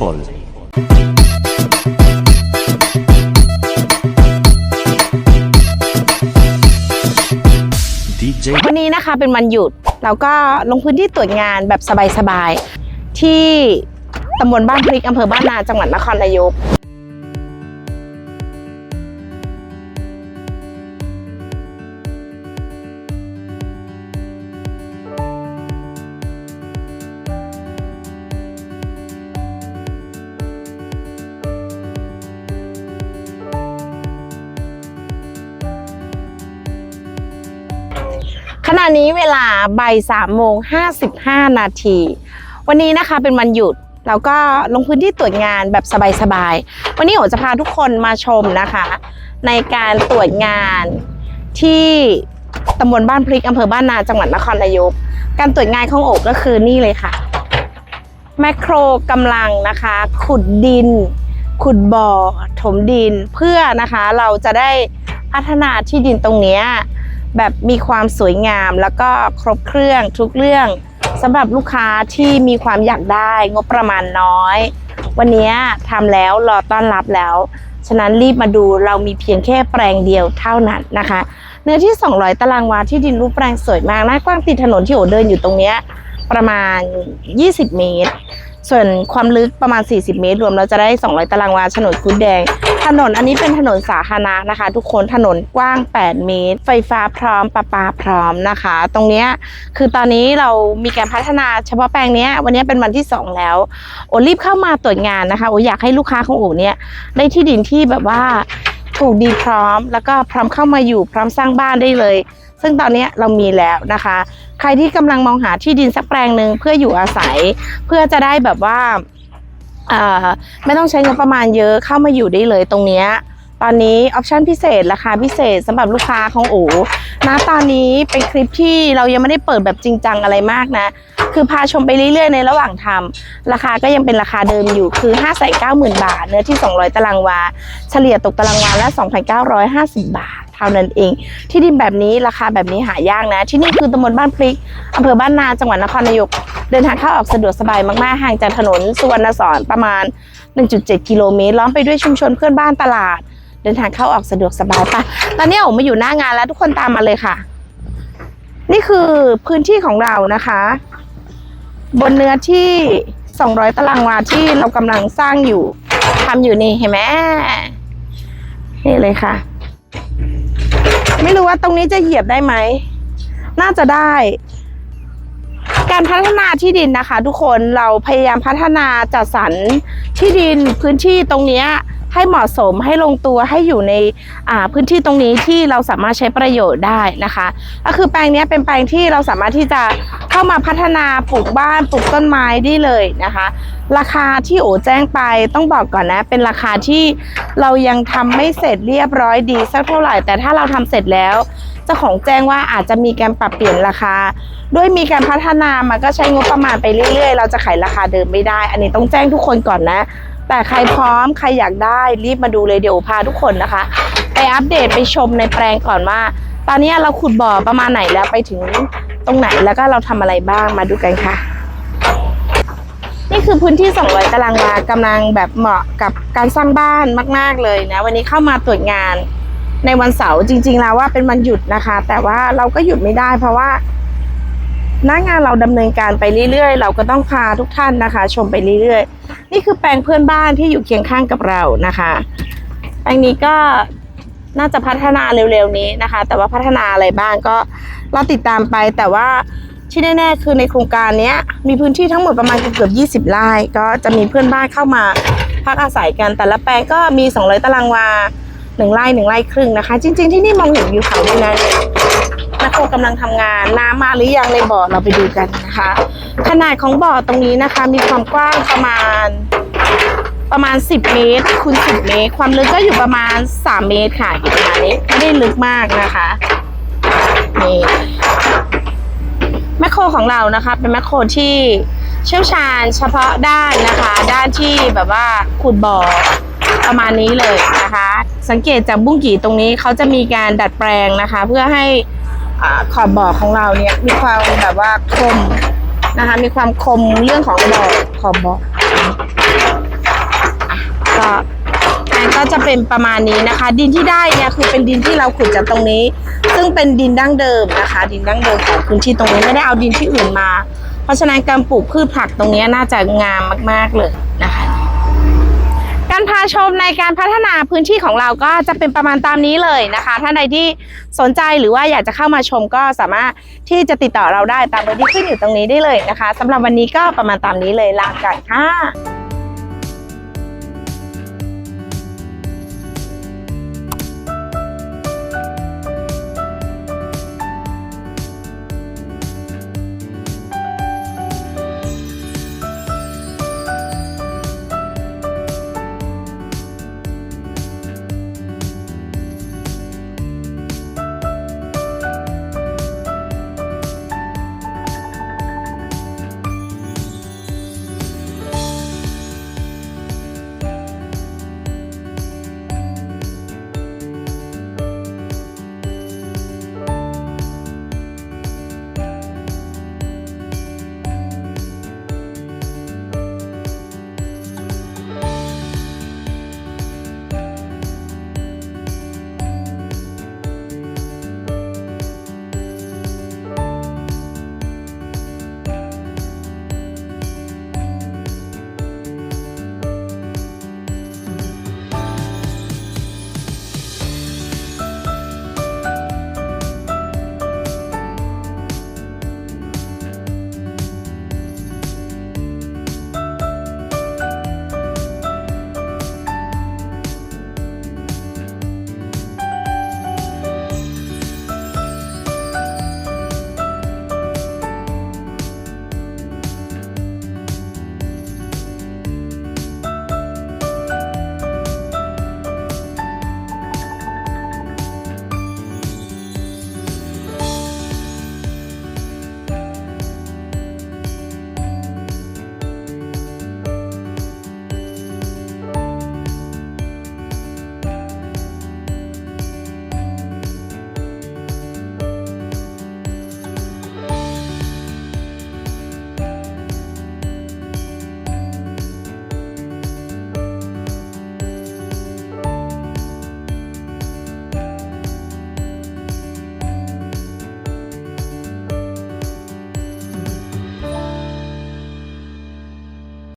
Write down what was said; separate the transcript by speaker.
Speaker 1: คน
Speaker 2: วันนี้นะคะเป็นวันหยุดเราก็ลงพื้นที่ตรวจงานแบบสบายๆที่ตำบลบ้านพริกอำเภอบ้านนาจังหวัดนครนายก ขณะนี้เวลาบ่ายสามโมงห้าสิบห้านาทีวันนี้นะคะเป็นวันหยุดเราก็ลงพื้นที่ตรวจงานแบบสบายๆ วันนี้โอจะพาทุกคนมาชมนะคะ ในการตรวจงานที่ตำบลบ้านพริกอำเภอบ้านนาจังหวัดนครนายก การตรวจงานของโอกก็คือนี่เลยค่ะ แมคโครกำลังนะคะ ขุดดิน ขุดบ่อ ถมดินเพื่อนะคะเราจะได้พัฒนาที่ดินตรงนี้ แบบมีความสวยงามแล้วก็ครบเครื่องทุกเรื่องสำหรับลูกค้าที่มีความอยากได้งบประมาณน้อย วันนี้ทำแล้วรอต้อนรับแล้ว ฉะนั้นรีบมาดูเรามีเพียงแค่แปลงเดียวเท่านั้นนะคะ เนื้อที่ 200 ตารางวาที่ดินรูปแปลงสวยมากหน้ากว้างติดถนนที่โอเดินอยู่ตรงเนี้ยประมาณ 20 เมตร ส่วนความลึกประมาณ 40 เมตร รวมเราจะได้ 200 ตารางวาโฉนดคุดแดง ถนนอันนี้เป็นถนนสาธารณะนะคะ ทุกคนถนนกว้าง 8 เมตร ไฟฟ้าพร้อมประปาพร้อมนะคะ ตรงเนี้ยคือตอนนี้เรามีการพัฒนาเฉพาะแปลงเนี้ยวันนี้เป็นวันที่ 2 แล้ว โอรีบเข้ามาตรวจงานนะคะโออยากให้ลูกค้าของโอเนี่ยได้ที่ดินที่แบบว่าถูกดีพร้อม แล้วก็พร้อมเข้ามาอยู่พร้อมสร้างบ้านได้เลย ซึ่งตอนนี้เรามีแล้วนะคะ ใครที่กำลังมองหาที่ดินสักแปลงหนึ่งเพื่ออยู่อาศัย เพื่อจะได้แบบว่า ไม่ต้องใช้งบประมาณเยอะเข้ามาอยู่ได้เลยตรงเนี้ยตอนนี้ออปชั่นพิเศษราคาพิเศษสำหรับลูกค้าของโอณตอนนี้เป็นคลิปที่เรายังไม่ได้เปิดแบบจริงจังอะไรมากนะ คือพาชมไปเรื่อยๆ ในระหว่างทำราคาก็ยังเป็นราคาเดิมอยู่คือ5 9 0 0 0 0บาท เนื้อที่ 200 ตารางวา เฉลี่ยตกตารางวาละ2,950 บาท เท่านั้นเอง ที่ดินแบบนี้ราคาแบบนี้หายากนะ ที่นี่คือตำบลบ้านพริกอำเภอบ้านนาจังหวัดนครนายก เดินทางเข้าออกสะดวกสบายมากๆห่างจากถนนสุวรรณสอนประมาณ 1.7 กิโลเมตรล้อมไปด้วยชุมชนเพื่อนบ้านตลาด เดินทางเข้าออกสะดวกสบายปะตอนนี้ผมมาอยู่หน้างานแล้วทุกคนตามมาเลยค่ะ นี่คือพื้นที่ของเรานะคะ บนเนื้อที่ 200 ตารางวาที่เรากำลังสร้างอยู่ทำอยู่นี่เห็นไหมนี่เลยค่ะ ไม่รู้ว่าตรงนี้จะเหยียบได้ไหม น่าจะได้ การพัฒนาที่ดินนะคะ ทุกคนเราพยายามพัฒนาจัดสรรที่ดินพื้นที่ตรงเนี้ย ให้เหมาะสมให้ลงตัวให้อยู่ในพื้นที่ตรงนี้ที่เราสามารถใช้ประโยชน์ได้นะคะ ก็คือแปลงนี้เป็นแปลงที่เราสามารถที่จะเข้ามาพัฒนาปลูกบ้านปลูกต้นไม้ได้เลยนะคะ ราคาที่โอแจ้งไปต้องบอกก่อนนะ เป็นราคาที่เรายังทำไม่เสร็จเรียบร้อยดีสักเท่าไหร่ แต่ถ้าเราทำเสร็จแล้วเจ้าของแจ้งว่าอาจจะมีการปรับเปลี่ยนราคา ด้วยมีการพัฒนามันก็ใช้งบประมาณไปเรื่อยๆ เราจะขายราคาเดิมไม่ได้ อันนี้ต้องแจ้งทุกคนก่อนนะ แต่ใครพร้อมใครอยากได้รีบมาดูเลยเดี๋ยวพาทุกคนนะคะ ไปอัปเดตไปชมในแปลงก่อนว่า ตอนนี้เราขุดบ่อประมาณไหนแล้วไปถึงตรงไหนแล้วก็เราทำอะไรบ้างมาดูกันค่ะ นี่คือพื้นที่ 200 ตารางวากำลังแบบเหมาะกับการสร้างบ้านมาก ๆ เลยนะ วันนี้เข้ามาตรวจงานในวันเสาร์จริง ๆ แล้วว่าเป็นวันหยุดนะคะ แต่ว่าเราก็หยุดไม่ได้เพราะว่า หน้างานเราดำเนินการไปเรื่อยๆ เราก็ต้องพาทุกท่านนะคะ ชมไปเรื่อยๆ นี่คือแปลงเพื่อนบ้านที่อยู่เคียงข้างกับเรานะคะ แปลงนี้ก็น่าจะพัฒนาเร็วๆนี้นะคะ แต่ว่าพัฒนาอะไรบ้างก็เราติดตามไปแต่ว่าที่แน่ๆคือในโครงการนี้มีพื้นที่ทั้งหมดประมาณเกือบ20ไร่ก็จะมีเพื่อนบ้านเข้ามาพักอาศัยกันแต่ละแปลงก็มี 200 ตารางวาหนึ่งไร่หนึ่งไร่ครึ่งนะคะ จริง ๆ ที่นี่มองเห็นวิวเขาด้วยนะ นี่ยแมคโครกำลังทำงานน้ำมาหรือยังในบ่อเราไปดูกันนะคะ ขนาดของบ่อตรงนี้นะคะ มีความกว้างประมาณประมาณ 10 เมตรคูณ10 เมตร ความลึกก็อยู่ประมาณ 3 เมตรค่ะอยู่ประมาณนี้ไม่ได้ลึกมากนะคะนี่แมคโครของเรานะคะเป็นแมคโครที่เชี่ยวชาญเฉพาะด้านนะคะ ด้านที่แบบว่าขุดบ่อประมาณนี้เลยนะคะ สังเกตจากบุ้งกี่ตรงนี้เขาจะมีการดัดแปลงนะคะ เพื่อให้ ขอบบ่อของเราเนี่ยมีความแบบว่าคมนะคะ มีความคมเรื่องของบ่อขอบบ่อก็แปลงก็จะเป็นประมาณนี้นะคะ ดินที่ได้เนี่ยคือเป็นดินที่เราขุดจากตรงนี้ ซึ่งเป็นดินดั้งเดิมนะคะ ดินดั้งเดิมของพื้นที่ตรงนี้ไม่ได้เอาดินที่อื่นมา เพราะฉะนั้นการปลูกพืชผักตรงนี้น่าจะงามมาก ๆเลยนะคะ การพาชมในการพัฒนาพื้นที่ของเราก็จะเป็นประมาณตามนี้เลยนะคะท่านใดที่สนใจหรือว่าอยากจะเข้ามาชมก็สามารถที่จะติดต่อเราได้ตามเบอร์ที่ขึ้นอยู่ตรงนี้ได้เลยนะคะสำหรับวันนี้ก็ประมาณตามนี้เลยลากันค่ะ